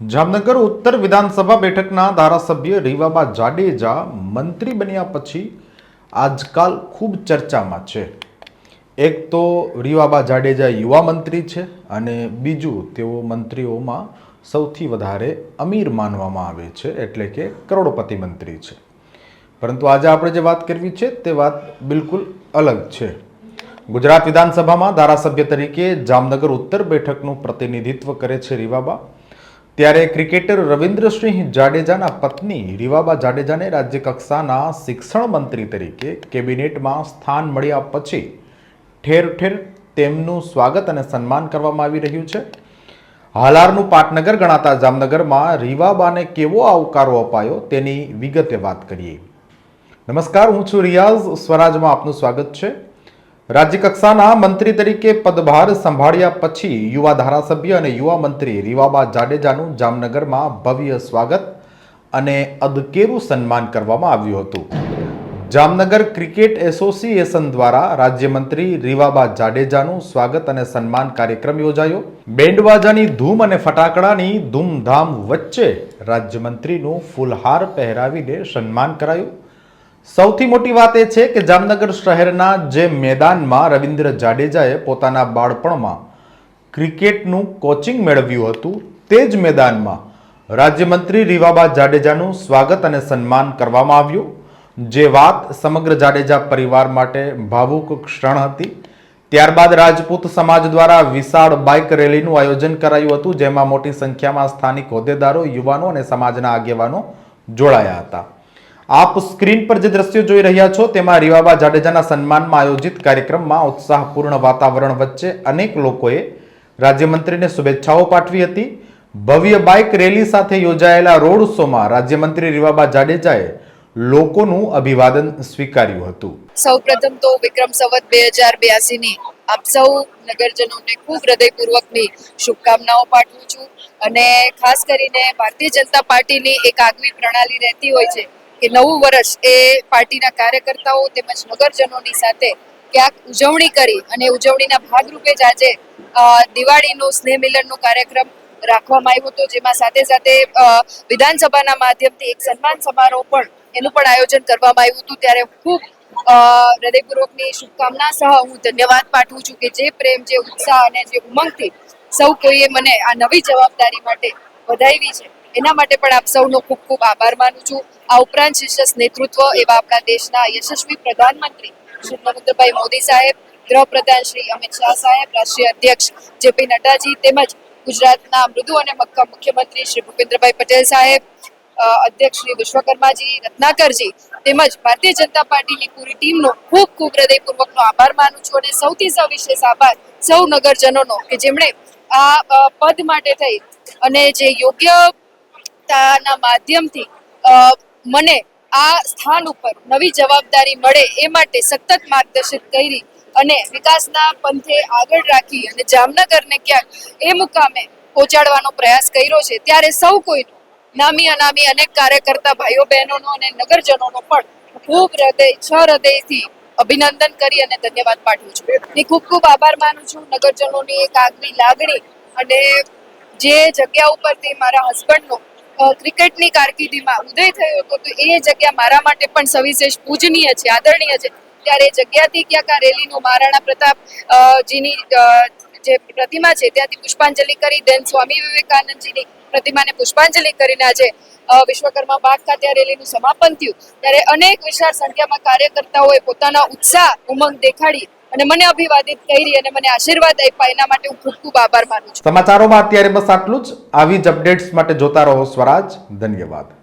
જામનગર ઉત્તર વિધાનસભા બેઠકના ધારાસભ્ય રીવાબા જાડેજા મંત્રી બન્યા પછી આજકાલ ખૂબ ચર્ચામાં છે. એક તો રીવાબા જાડેજા યુવા મંત્રી છે અને બીજું તેઓ મંત્રીઓમાં સૌથી વધારે અમીર માનવામાં આવે છે એટલે કે કરોડપતિ મંત્રી છે. પરંતુ આજે આપણે જે વાત કરવી છે તે વાત બિલકુલ અલગ છે. ગુજરાત વિધાનસભામાં ધારાસભ્ય તરીકે જામનગર ઉત્તર બેઠકનું પ્રતિનિધિત્વ કરે છે રીવાબા. ત્યારે ક્રિકેટર રવિન્દ્રસિંહ જાડેજાના પત્ની રીવાબા જાડેજાને રાજ્ય કક્ષાના શિક્ષણ મંત્રી તરીકે કેબિનેટમાં સ્થાન મળ્યા પછી ઠેર ઠેર તેમનું સ્વાગત અને સન્માન કરવામાં આવી રહ્યું છે. હાલારનું પાટનગર ગણાતા જામનગરમાં રીવાબાને કેવો આવકારો અપાયો તેની વિગતે વાત કરીએ. નમસ્કાર, હું છું રિયાઝ. સ્વરાજમાં આપનું સ્વાગત છે. રાજ્ય કક્ષાના મંત્રી તરીકે પદભાર સંભાળ્યા પછી યુવા ધારાસભ્ય અને યુવા મંત્રી રીવાબા જાડેજાનું જામનગરમાં ભવ્ય સ્વાગત અને અદકેરું સન્માન કરવામાં આવ્યું હતું. જામનગર ક્રિકેટ એસોસિએશન દ્વારા રાજ્યમંત્રી રીવાબા જાડેજાનું સ્વાગત અને સન્માન કાર્યક્રમ યોજાયો. બેન્ડવાજાની ધૂમ અને ફટાકડાની ધૂમધામ વચ્ચે રાજ્યમંત્રીનું ફૂલહાર પહેરાવીને સન્માન કરાયું. સૌથી મોટી વાત એ છે કે જામનગર શહેરના જે મેદાનમાં રવિન્દ્ર જાડેજાએ પોતાના બાળપણમાં ક્રિકેટનું કોચિંગ મેળવ્યું હતું, તે જ મેદાનમાં રાજ્યમંત્રી રીવાબા જાડેજાનું સ્વાગત અને સન્માન કરવામાં આવ્યું. જે વાત સમગ્ર જાડેજા પરિવાર માટે ભાવુક ક્ષણ હતી. ત્યારબાદ રાજપૂત સમાજ દ્વારા વિશાળ બાઇક રેલીનું આયોજન કરાયું હતું, જેમાં મોટી સંખ્યામાં સ્થાનિક હોદ્દેદારો, યુવાનો અને સમાજના આગેવાનો જોડાયા હતા. આપ સ્ક્રીન પર જે દ્રશ્યો જોઈ રહ્યા છો, તેમાં રીવાબા જાડેજાના સન્માનમાં આયોજિત કાર્યક્રમમાં ઉત્સાહપૂર્ણ વાતાવરણ વચ્ચે અનેક લોકોએ રાજ્યમંત્રીને શુભેચ્છાઓ પાઠવી હતી. ભવ્ય બાઇક રેલી સાથે યોજાયેલા રોડ શોમાં રાજ્યમંત્રી રીવાબા જાડેજાએ લોકોનું અભિવાદન સ્વીકાર્યું હતું. સૌપ્રથમ તો વિક્રમ સંવત બે હજાર બ્યાસીની આપ સૌ નગરજનોને ખૂબ હૃદયપૂર્વકની શુભકામનાઓ પાઠવું છું. અને ખાસ કરીને ભારતીય જનતા પાર્ટીની એક આગવી પ્રણાલી રહેતી હોય છે કે નવું વર્ષ એ પાર્ટીના કાર્યકર્તાઓ તેમજ નગરજનોની સાથે ક્યાંક ઉજવણી કરી અને ઉજવણીના ભાગરૂપે જ આજે દિવાળીનો સ્નેહ મિલનનો કાર્યક્રમ રાખવામાં આવ્યો હતો, જેમાં સાથે સાથે વિધાનસભાના માધ્યમથી એક સન્માન સમારોહ પણ એનું પણ આયોજન કરવામાં આવ્યું હતું. ત્યારે ખૂબ હૃદયપૂર્વકની શુભકામના સહ હું ધન્યવાદ પાઠવું છું કે જે પ્રેમ, જે ઉત્સાહ અને જે ઉમંગથી સૌ કોઈએ મને આ નવી જવાબદારી માટે વધાવી છે. એના માટે પણ આપ સૌનો ખૂબ ખૂબ આભાર માનું છું. આ ઉપરાંત શીર્ષ નેતૃત્વ એવા આપણા દેશના યશસ્વી પ્રધાનમંત્રી શ્રી નરેન્દ્રભાઈ મોદી સાહેબ, ગૃહપ્રધાન શ્રી અમિત શાહ સાહેબ, રાષ્ટ્રીય અધ્યક્ષ જેપી નડ્ડાજી તેમજ ગુજરાતના મૃદુ અને મક્કમ મુખ્યમંત્રી શ્રી ભૂપેન્દ્રભાઈ પટેલ સાહેબ અધ્યક્ષ શ્રી વિશ્વકર્માજી, રત્નાકરજી તેમજ ભારતીય જનતા પાર્ટીની પૂરી ટીમનો ખૂબ ખૂબ હૃદયપૂર્વકનો આભાર માનું છું અને સૌથી સવિશેષ આભાર સૌ નગરજનોનો કે જેમણે આ પદ માટે થઈ અને જે યોગ્યતાના માધ્યમથી મને આ સ્થાન ઉપર નવી જવાબદારી મળે એ માટે સતત માર્ગદર્શિત કરી અને વિકાસના પંથે આગળ રાખી અને જામનગરને ક્યાંક એ મુકામે પહોંચાડવાનો પ્રયાસ કર્યો છે. ત્યારે સૌ કોઈનો, નામી અનામી અનેક કાર્યકર્તા ભાઈઓ બહેનોનો અને નગરજનોનો પણ ખૂબ હૃદય છ હૃદયથી અભિનંદન કરી અને ધન્યવાદ પાઠવું છું. ને ખૂબ ખૂબ આભાર માનું છું નગરજનોની એક આગવી લાગણી અને જે જગ્યા ઉપર તે મારા હસબન્ડનો ક્રિકેટની કારકિર્દીમાં ઉદય થયો હતો, તો એ જગ્યા મારા માટે પણ સવિશેષ પૂજનીય છે, આદરણીય છે. ત્યારે જગ્યાથી ક્યાંક આ રેલીનું મહારાણા પ્રતાપ જીની જે પ્રતિમા છે, ત્યાંથી પુષ્પાંજલિ કરી દેન સ્વામી વિવેકાનંદજીની પ્રતિમાને પુષ્પાંજલિ કરીને આજે વિશ્વકર્મા બાગ ખાતે આ રેલીનું સમાપન થયું. ત્યારે અનેક વિશાળ સંખ્યામાં કાર્યકર્તાઓએ પોતાના ઉત્સાહ, ઉમંગ દેખાડી અને મને અભિવાદિત કરી અને મને આશીર્વાદ આપ્યા. એના માટે હું ખૂબ ખૂબ આભાર માનું છું. સમાચારોમાં અત્યારે બસ આટલું જ. આવી જ અપડેટ્સ માટે જોતા રહો સ્વરાજ. ધન્યવાદ.